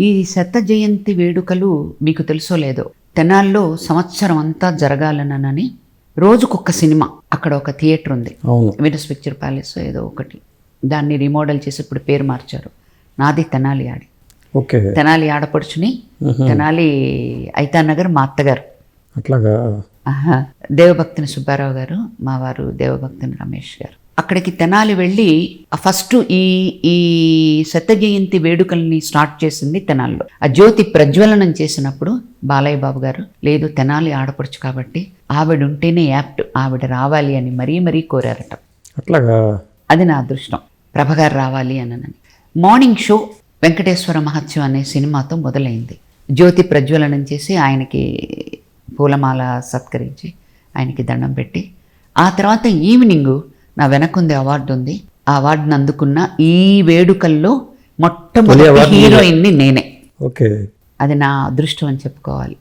ఈ శత జయంతి వేడుకలు మీకు తెలుసో లేదో? తెనాల్లో సంవత్సరం అంతా జరగాలనని రోజుకొక సినిమా అక్కడ ఒక థియేటర్ ఉంది. వినస్ పిక్చర్ ప్యాలెస్ ఏదో ఒకటి. దాన్ని రీమోడల్ చేసి ఇప్పుడు పేరు మార్చారు. నాది తెనాలి ఆడి. ఓకే. తెనాలి ఆడపడుచుని తెనాలి ఐతానగర్ మా అత్తగారు. అట్లాగా. దేవభక్తిని సుబ్బారావు గారు మా వారు దేవభక్తిని రమేష్ గారు. అక్కడికి తెనాలి వెళ్ళి ఫస్ట్ ఈ ఈ శత జయంతి వేడుకల్ని స్టార్ట్ చేసింది తెనాలిలో. ఆ జ్యోతి ప్రజ్వలనం చేసినప్పుడు బాలయ్య బాబు గారు లేదు తెనాలి ఆడపడుచు కాబట్టి ఆవిడ ఉంటేనే యాప్ట్ ఆవిడ రావాలి అని మరీ మరీ కోరారట. అట్లాగా? అది నా అదృష్టం. ప్రభగారు రావాలి అనని మార్నింగ్ షో వెంకటేశ్వర మహత్యం అనే సినిమాతో మొదలైంది. జ్యోతి ప్రజ్వలనం చేసి ఆయనకి పూలమాల సత్కరించి ఆయనకి దండం పెట్టి ఆ తర్వాత ఈవినింగ్ నా వెనకుంది అవార్డు ఉంది. ఆ అవార్డును అందుకున్న ఈ వేడుకల్లో మొట్టమొదటి హీరోయిన్ని నేనే. ఓకే. అది నా అదృష్టం అని చెప్పుకోవాలి.